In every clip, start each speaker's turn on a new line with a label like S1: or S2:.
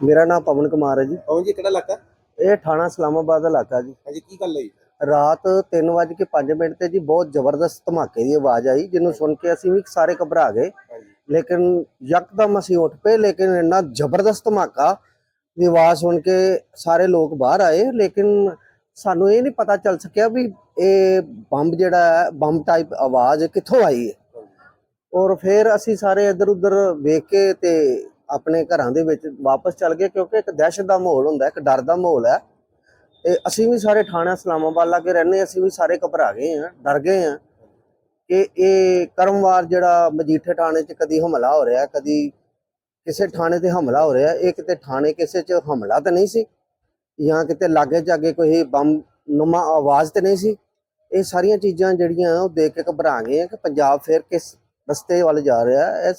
S1: ਮੇਰਾ ਨਾਮ ਪਵਨ ਕੁਮਾਰ ਹੈ ਜੀ।
S2: ਪਵਨ ਜੀ ਕਿਹੜਾ ਇਲਾਕਾ?
S1: ਇਹ ਥਾਣਾ ਇਸਲਾਮਾਬਾਦ ਇਲਾਕਾ ਜੀ।
S2: ਹਾਂਜੀ ਕੀ ਗੱਲ ਹੋਈ?
S1: ਰਾਤ 3:05 ਮਿੰਟ ਤੇ ਜੀ ਬਹੁਤ ਜ਼ਬਰਦਸਤ ਧਮਾਕੇ ਦੀ ਆਵਾਜ਼ ਆਈ ਜਿਹਨੂੰ ਸੁਣ ਕੇ ਅਸੀਂ ਵੀ ਸਾਰੇ ਘਬਰਾ ਗਏ। ਲੇਕਿਨ ਯਕਦਮ ਅਸੀਂ ਉੱਠ ਪਏ ਲੇਕਿਨ ਇੰਨਾ ਜ਼ਬਰਦਸਤ ਧਮਾਕਾ ਦੀ ਆਵਾਜ਼ ਸੁਣ ਕੇ ਸਾਰੇ ਲੋਕ ਬਾਹਰ ਆਏ। ਲੇਕਿਨ ਸਾਨੂੰ ਇਹ ਨਹੀਂ ਪਤਾ ਚੱਲ ਸਕਿਆ ਵੀ ਇਹ ਬੰਬ ਜਿਹੜਾ ਹੈ ਬੰਬ ਟਾਈਪ ਆਵਾਜ਼ ਕਿੱਥੋਂ ਆਈ ਹੈ। ਔਰ ਫਿਰ ਅਸੀਂ ਸਾਰੇ ਇੱਧਰ ਉੱਧਰ ਵੇਖ ਕੇ ਤੇ ਆਪਣੇ ਘਰਾਂ ਦੇ ਵਿੱਚ ਵਾਪਸ ਚੱਲ ਗਏ, ਕਿਉਂਕਿ ਇੱਕ ਦਹਿਸ਼ਤ ਦਾ ਮਾਹੌਲ ਹੁੰਦਾ, ਇੱਕ ਡਰ ਦਾ ਮਾਹੌਲ ਹੈ। ਤੇ ਅਸੀਂ ਵੀ ਸਾਰੇ ਥਾਣਾ ਇਸਲਾਮਾਬਾਦ ਲਾਗੇ ਰਹਿੰਦੇ ਅਸੀਂ ਵੀ ਸਾਰੇ ਘਬਰਾ ਗਏ ਹਾਂ, ਡਰ ਗਏ ਹਾਂ ਕਿ ਇਹ ਕਰਮਵਾਰ ਜਿਹੜਾ ਮਜੀਠੇ ਥਾਣੇ 'ਚ ਕਦੀ ਹਮਲਾ ਹੋ ਰਿਹਾ, ਕਦੀ ਕਿਸੇ ਥਾਣੇ ਤੇ ਹਮਲਾ ਹੋ ਰਿਹਾ, ਇਹ ਕਿਤੇ ਥਾਣੇ ਕਿਸੇ 'ਚ ਹਮਲਾ ਤਾਂ ਨਹੀਂ ਸੀ? ਜਾਂ ਕਿਤੇ ਲਾਗੇ ਜਾਗੇ ਕੋਈ ਬੰਮ ਨੁਮਾ ਆਵਾਜ਼ ਤੇ ਨਹੀਂ ਸੀ? ਇਹ ਸਾਰੀਆਂ ਚੀਜ਼ਾਂ ਜਿਹੜੀਆਂ ਉਹ ਦੇਖ ਕੇ ਘਬਰਾ ਗਏ ਆ ਕਿ ਪੰਜਾਬ ਫਿਰ ਕਿਸ ਰਸਤੇ ਵੱਲ ਜਾ ਰਿਹਾ ਇਸ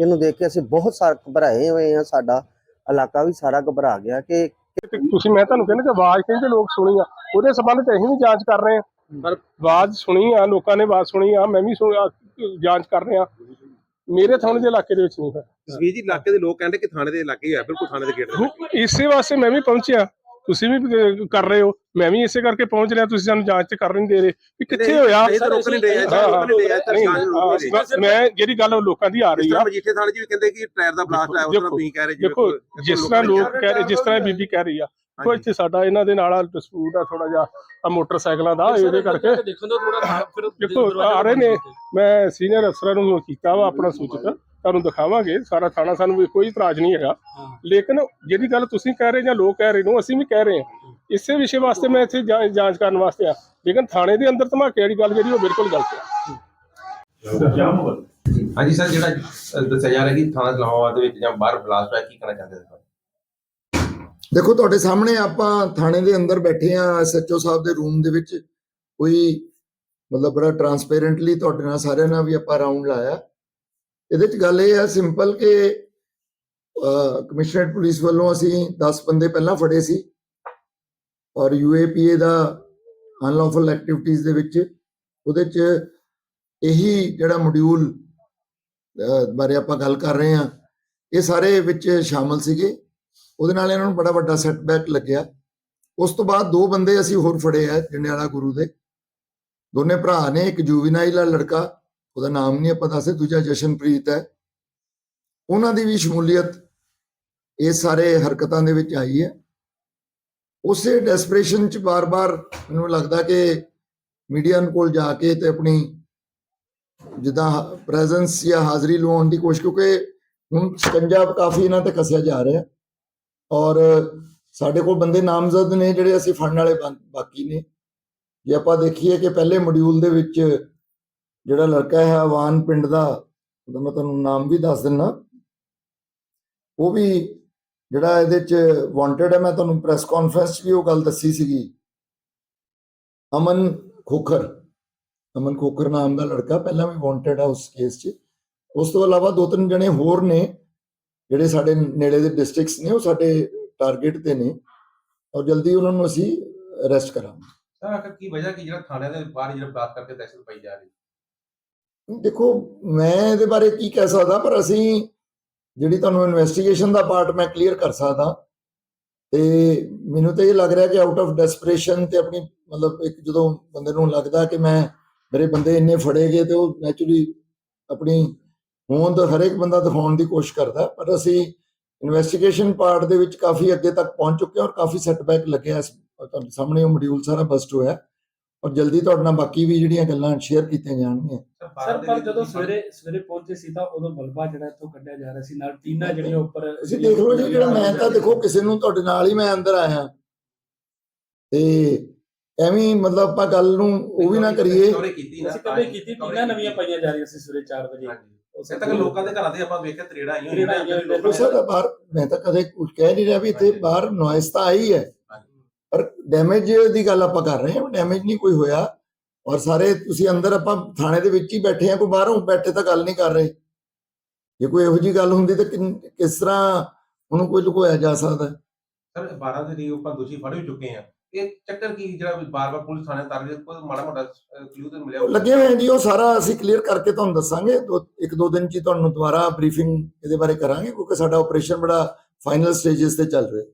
S1: ਇਹਨੂੰ ਦੇਖ ਕੇ ਅਸੀਂ ਬਹੁਤ ਸਾਰੇ ਘਬਰਾਏ ਹੋਏ ਹਾਂ ਸਾਡਾ ਇਲਾਕਾ ਵੀ ਸਾਰਾ ਘਬਰਾ ਗਿਆ ਕਿ
S3: ਤੁਸੀਂ ਮੈਂ ਤੁਹਾਨੂੰ ਕਹਿੰਦਾ ਕਿ ਆਵਾਜ਼ ਕਹਿੰਦੇ ਲੋਕ ਸੁਣੀ ਆ ਉਹਦੇ ਸੰਬੰਧ ਤੇ ਅਸੀਂ ਵੀ ਜਾਂਚ ਕਰ ਰਹੇ ਹਾਂ। ਪਰ ਆਵਾਜ਼ ਸੁਣੀ ਆ ਲੋਕਾਂ ਨੇ ਆਵਾਜ਼ ਸੁਣੀ ਆ ਮੈਂ ਵੀ ਸੁਣ ਆ, ਜਾਂਚ ਕਰ ਰਿਹਾ। ਮੇਰੇ ਥਾਣੇ ਦੇ ਇਲਾਕੇ ਦੇ ਵਿੱਚ ਨਹੀਂ ਹੈ
S2: ਜਸਵੀਰ ਜੀ ਇਲਾਕੇ ਦੇ ਲੋਕ ਕਹਿੰਦੇ ਕਿ ਥਾਣੇ ਦੇ ਇਲਾਕੇ ਹੀ ਹੋਇਆ ਬਿਲਕੁਲ ਥਾਣੇ ਦੇ ਗੇਟ ਦੇ
S3: ਇਸੇ ਵਾਸਤੇ ਮੈਂ ਵੀ ਪਹੁੰਚਿਆ। ਤੁਸੀਂ ਵੀ ਕਰ ਰਹੇ ਹੋ। ਮੈਂ ਵੀ ਇਸੇ ਕਰਕੇ ਪਹੁੰਚ ਰਿਹਾ ਤੁਸੀਂ ਸਾਨੂੰ ਜਾਂਚ ਤੇ ਕਰ ਨਹੀਂ ਦੇ ਰਹੇ। ਵੀ ਕਿੱਥੇ ਹੋਇਆ?
S2: ਇਹ ਤਾਂ ਰੋਕ ਨਹੀਂ ਰਹੇ ਰੋਕ ਨਹੀਂ ਰਹੇ
S3: ਮੈਂ ਜਿਹੜੀ ਗੱਲ ਲੋਕਾਂ ਦੀ ਆ ਰਹੀ ਆ।
S2: ਮਜੀਠੇ ਥਾਣੇ 'ਚ ਵੀ ਕਹਿੰਦੇ ਕਿ ਟਾਇਰ ਦਾ ਬਲਾਸਟ ਆਇਆ ਉਸ ਤਰ੍ਹਾਂ
S3: ਦੇਖੋ,
S2: ਤੁਸੀਂ ਕਹਿ ਰਹੇ
S3: ਦੇਖੋ ਜਿਸ ਤਰ੍ਹਾਂ ਲੋਕ ਕਹਿ ਰਹੇ ਜਿਸ ਤਰ੍ਹਾਂ ਬੀਬੀ ਕਹਿ ਰਹੀ ਆ। ਕੋਈ ਇੱਥੇ ਸਾਡਾ ਇਹਨਾਂ ਦੇ ਨਾਲ ਡਿਸਪਿਊਟ ਆ ਥੋੜਾ ਜਿਹਾ ਆ ਮੋਟਰਸਾਈਕਲਾਂ ਦਾ ਇਹਦੇ ਕਰਕੇ। ਦੇਖੋ ਆ ਰਹੇ ਨੇ। ਮੈਂ ਸੀਨੀਅਰ ਅਫਸਰਾਂ ਨੂੰ ਕੀਤਾ ਵਾ ਆਪਣਾ ਸੂਚਕ ਤੁਹਾਨੂੰ ਦਿਖਾਵਾਂਗੇ ਸਾਰਾ ਥਾਣਾ ਸਾਨੂੰ ਵੀ ਕੋਈ ਇਤਰਾਜ਼ ਨਹੀਂ ਹੈਗਾ। ਲੇਕਿਨ ਜਿਹੜੀ ਗੱਲ ਤੁਸੀਂ ਕਹਿ ਰਹੇ ਜਾਂ ਲੋਕ ਕਹਿ ਰਹੇ ਨੂੰ ਅਸੀਂ ਵੀ ਕਹਿ ਰਹੇ ਹਾਂ। ਇਸੇ ਵਿਸ਼ੇ ਵਾਸਤੇ ਮੈਂ ਇੱਥੇ ਜਾਂਚ ਕਰਨ ਵਾਸਤੇ ਆ ਲੇਕਿਨ ਥਾਣੇ ਦੇ ਅੰਦਰ ਧਮਾਕੇ ਵਾਲੀ ਗੱਲ ਜਿਹੜੀ ਉਹ ਬਿਲਕੁਲ ਗਲਤ ਹੈ।
S2: ਹਾਂਜੀ ਸਰ ਜਿਹੜਾ ਦੱਸਿਆ ਜਾ ਰਿਹਾ ਕਿ ਥਾਣਾ ਇਸਲਾਮਾਬਾਦ ਦੇ ਵਿੱਚ ਜਾਂ ਬਾਹਰ ਬਲਾਸਟ ਹੋਇਆ ਕੀ ਕਹਿਣਾ ਚਾਹੁੰਦੇ ਹੋ
S4: ਦੇਖੋ ਤੁਹਾਡੇ ਸਾਹਮਣੇ ਆਪਾਂ ਥਾਣੇ ਦੇ ਅੰਦਰ ਬੈਠੇ ਆ ਐਸਐਚਓ ਸਾਹਿਬ ਦੇ ਰੂਮ ਦੇ ਵਿੱਚ। ਕੋਈ ਮਤਲਬ ਬੜਾ ਟਰਾਂਸਪੇਰੈਂਟਲੀ ਤੁਹਾਡੇ ਨਾਲ ਸਾਰਿਆਂ ਨਾਲ ਵੀ ਆਪਾਂ ਰਾਉਂਡ ਲਾਇਆ। ਇਹਦੇ ਚ ਗੱਲ ਇਹ ਹੈ ਸਿੰਪਲ ਕਿ ਕਮਿਸ਼ਨਰੇਟ ਪੁਲਿਸ ਵੱਲੋਂ ਅਸੀਂ 10 ਬੰਦੇ ਪਹਿਲਾਂ ਫੜੇ ਸੀ। ਔਰ ਯੂਏਪੀਏ ਦਾ ਅਨਲੌਫਲ ਐਕਟੀਵਿਟੀਜ਼ ਦੇ ਵਿੱਚ ਉਹਦੇ ਚ ਇਹੀ ਜਿਹੜਾ ਮੋਡਿਊਲ ਬਾਰੇ ਆਪਾਂ ਗੱਲ ਕਰ ਰਹੇ ਹਾਂ, ਇਹ ਸਾਰੇ ਵਿੱਚ ਸ਼ਾਮਲ ਸੀਗੇ। ਉਹਦੇ ਨਾਲ ਇਹਨਾਂ ਨੂੰ ਬੜਾ ਵੱਡਾ ਸੈਟਬੈਕ ਲੱਗਿਆ। ਉਸ ਤੋਂ ਬਾਅਦ ਦੋ ਬੰਦੇ ਅਸੀਂ ਹੋਰ ਫੜੇ ਆ, ਜੰਡਿਆਲਾ ਗੁਰੂ ਦੇ। ਦੋਨੇ ਭਰਾ ਨੇ, ਇੱਕ ਜੂਵੀਨਾਈਲ ਲੜਕਾ ਉਹਦਾ ਨਾਮ ਨਹੀਂ ਆਪਾਂ ਦੱਸੇ ਦੂਜਾ ਜਸ਼ਨਪ੍ਰੀਤ ਹੈ। ਉਹਨਾਂ ਦੀ ਵੀ ਸ਼ਮੂਲੀਅਤ ਇਹ ਸਾਰੇ ਹਰਕਤਾਂ ਦੇ ਵਿੱਚ ਆਈ ਹੈ। ਉਸੇ ਡੈਸਪਰੇਸ਼ਨ ਚ ਬਾਰ-ਬਾਰ ਮੈਨੂੰ ਲੱਗਦਾ ਕਿ ਮੀਡੀਆ ਕੋਲ ਜਾ ਕੇ ਤੇ ਆਪਣੀ ਜਿੱਦਾਂ ਪ੍ਰੈਜ਼ੈਂਸ ਜਾਂ ਹਾਜ਼ਰੀ ਲਵਾਉਣ ਦੀ ਕੋਸ਼ਿਸ਼, ਕਿਉਂਕਿ ਹੁਣ ਸਕੰਜਾ ਕਾਫੀ ਇਹਨਾਂ ਤੇ ਕੱਸਿਆ ਜਾ ਰਿਹਾ। ਔਰ ਸਾਡੇ ਕੋਲ ਬੰਦੇ ਨਾਮਜ਼ਦ ਨੇ ਜਿਹੜੇ ਅਸੀਂ ਫੜਨ ਵਾਲੇ ਬਾ- ਬਾਕੀ ਨੇ। ਜੇ ਆਪਾਂ ਦੇਖੀਏ ਕਿ ਪਹਿਲੇ ਮੋਡਿਊਲ ਦੇ ਵਿੱਚ ਜਿਹੜਾ ਲੜਕਾ ਹੈ ਆਵਾਨ ਪਿੰਡ ਦਾ, ਉਹਦਾ ਮੈਂ ਤੁਹਾਨੂੰ ਨਾਮ ਵੀ ਦੱਸ ਦਿੰਨਾ। ਉਹ ਵੀ ਜਿਹੜਾ ਇਹਦੇ ਚ ਵਾਂਟਡ ਹੈ, ਮੈਂ ਤੁਹਾਨੂੰ ਪ੍ਰੈਸ ਕਾਨਫਰੰਸ 'ਚ ਵੀ ਉਹ ਗੱਲ ਦੱਸੀ ਸੀਗੀ। ਅਮਨ ਖੋਖਰ ਅਮਨ ਖੋਖਰ ਨਾਮ ਦਾ ਲੜਕਾ ਪਹਿਲਾਂ ਵੀ ਵਾਂਟਡ ਹੈ ਉਸ ਕੇਸ 'ਚ। ਉਸ ਤੋਂ ਇਲਾਵਾ ਦੋ ਤਿੰਨ ਜਣੇ ਹੋਰ ਨੇ, ਜਿਹੜੇ ਸਾਡੇ ਨੇੜੇ ਦੇ ਡਿਸਟ੍ਰਿਕਟਸ ਨੇ, ਉਹ ਸਾਡੇ ਟਾਰਗੇਟ ਤੇ ਨੇ। ਔਰ ਜਲਦੀ ਉਹਨਾਂ ਨੂੰ ਅਸੀਂ ਅਰੈਸਟ ਕਰਾਂਗੇ।
S2: ਸਰ ਆਖਰ ਕੀ ਵਜ੍ਹਾ ਕਿ ਜਿਹੜਾ ਥਾਣੇ ਦੇ ਬਾਹਰ ਜਿਹੜਾ ਬਲਾਸਟ ਕਰਕੇ ਦਹਿਸ਼ਤ ਪਾਈ ਜਾ ਰਹੀ
S4: ਦੇਖੋ, ਮੈਂ ਇਹਦੇ ਬਾਰੇ ਕੀ ਕਹਿ ਸਕਦਾ, ਪਰ ਅਸੀਂ ਜਿਹੜੀ ਤੁਹਾਨੂੰ ਇਨਵੈਸਟੀਗੇਸ਼ਨ ਦਾ ਪਾਰਟ ਮੈਂ ਕਲੀਅਰ ਕਰ ਸਕਦਾ। ਤੇ ਮੈਨੂੰ ਤਾਂ ਇਹ ਲੱਗ ਰਿਹਾ ਕਿ ਆਊਟ ਆਫ ਡੈਸਪਰੇਸ਼ਨ ਤੇ ਆਪਣੀ ਮਤਲਬ ਇੱਕ ਜਦੋਂ ਬੰਦੇ ਨੂੰ ਲੱਗਦਾ ਕਿ ਮੈਂ, ਮੇਰੇ ਬੰਦੇ ਇੰਨੇ ਫੜੇ ਗਏ ਤੇ ਉਹ ਨੈਚੁਰਲੀ ਆਪਣੀ ਹੋਂਦ ਹਰੇਕ ਬੰਦਾ ਦਿਖਾਉਣ ਦੀ ਕੋਸ਼ਿਸ਼ ਕਰਦਾ, ਪਰ ਅਸੀਂ ਇਨਵੈਸਟੀਗੇਸ਼ਨ ਪਾਰਟ ਦੇ ਵਿੱਚ ਕਾਫੀ ਅੱਗੇ ਤੱਕ ਪਹੁੰਚ ਚੁੱਕੇ ਹਾਂ ਔਰ ਕਾਫੀ ਸੈਟਬੈਕ ਲੱਗਿਆ ਇਸ ਤੁਹਾਡੇ ਸਾਹਮਣੇ ਉਹ ਮੋਡਿਊਲ ਸਾਰਾ ਬਸਟ ਹੋਇਆ। ਔਰ ਜਲਦੀ ਤੁਹਾਡੇ ਨਾਲ ਬਾਕੀ ਵੀ ਜਿਹੜੀਆਂ ਗੱਲਾਂ ਸ਼ੇਅਰ ਕੀਤੀਆਂ ਜਾਣਗੀਆਂ।
S5: ਸਰ ਪਰ ਜਦੋਂ ਸਵੇਰੇ ਸਵੇਰੇ ਪਹੁੰਚੇ ਸੀ ਤਾਂ ਉਦੋਂ ਬਲਬਾ ਜਿਹੜਾ ਇੱਥੋਂ ਕੱਢਿਆ ਜਾ ਰਿਹਾ ਸੀ ਨਾਲ ਟੀਨਾ ਜਿਹੜੀਆਂ ਉੱਪਰ
S4: ਤੁਸੀਂ ਦੇਖ ਲਓ ਜੀ ਜਿਹੜਾ ਮੈਂ ਤਾਂ ਦੇਖੋ ਕਿਸੇ ਨੂੰ ਤੁਹਾਡੇ ਨਾਲ ਹੀ ਮੈਂ ਅੰਦਰ ਆਇਆ। ਤੇ ਐਵੇਂ ਮਤਲਬ ਆਪਾਂ ਗੱਲ ਨੂੰ ਉਹ ਵੀ ਨਾ ਕਰੀਏ।
S2: ਸਟੋਰੀ ਕੀਤੀ ਨਾ
S5: ਅਸੀਂ ਕਦੇ ਕੀਤੀ ਟੀਨਾ ਨਵੀਆਂ ਪਾਈਆਂ ਜਾ ਰਹੀਆਂ ਸੀ ਸਵੇਰੇ 4 ਵਜੇ।
S2: ਇੱਥੇ ਤੱਕ ਲੋਕਾਂ ਦੇ ਘਰਾਂ ਦੇ ਆਪਾਂ ਵੇਖਿਆ ਤਰੇੜਾ ਆਈਆਂ
S5: ਹੋਈਆਂ ਨੇ।
S4: ਦੇਖੋ ਸਰ ਬਾਹਰ ਮੈਂ ਤਾਂ ਕਦੇ ਕੁਝ ਕਹਿ ਨਹੀਂ ਰਿਹਾ ਵੀ ਇੱਥੇ ਬਾਹਰ ਨੋਇਸ ਤਾਂ ਆਈ ਹੈ। ਡੈਮੇਜ ਦੀ ਗੱਲ ਆਪਾਂ ਕਰ ਰਹੇ ਹਾਂ ਡੈਮੇਜ ਨਹੀਂ ਕੋਈ ਹੋਇਆ। ਔਰ ਸਾਰੇ ਤੁਸੀਂ ਅੰਦਰ ਆਪਾਂ ਥਾਣੇ ਦੇ ਵਿੱਚ ਹੀ ਬੈਠੇ ਆ ਕੋਈ ਬਾਹਰੋਂ ਬੈਠੇ ਤਾਂ ਗੱਲ ਨਹੀਂ ਕਰ ਰਹੇ। ਜੇ ਕੋਈ ਇਹੋ ਜੀ ਗੱਲ ਹੁੰਦੀ ਤਾਂ ਕਿਸ ਤਰ੍ਹਾਂ ਉਹਨੂੰ ਕੋਈ ਲੁਕੋਇਆ ਜਾ ਸਕਦਾ?
S2: ਸਰ 12 ਦੇ ਲਈ ਆਪਾਂ ਦੋਸ਼ੀ ਫੜ ਵੀ ਚੁੱਕੇ ਆ ਇਹ ਚੱਕਰ ਕੀ ਜਿਹੜਾ ਬਾਰ-ਬਾਰ ਪੁਲਿਸ ਥਾਣੇ ਤਾਰ ਰਹੀ ਕੋਈ ਮਾੜਾ ਮੋਟਾ ਕਲੂ ਤੇ ਮਿਲਿਆ?
S4: ਲੱਗੇ ਹੋਏ ਜੀ ਉਹ ਸਾਰਾ ਅਸੀਂ ਕਲੀਅਰ ਕਰਕੇ ਤੁਹਾਨੂੰ ਦੱਸਾਂਗੇ। ਇੱਕ ਦੋ ਦਿਨ ਚ ਤੁਹਾਨੂੰ ਦੁਬਾਰਾ ਬਰੀਫਿੰਗ ਇਹਦੇ ਬਾਰੇ ਕਰਾਂਗੇ ਕਿਉਂਕਿ ਸਾਡਾ ਆਪਰੇਸ਼ਨ ਬੜਾ ਫਾਈਨਲ ਸਟੇजेस ਤੇ ਚੱਲ ਰਿਹਾ। ਹੈ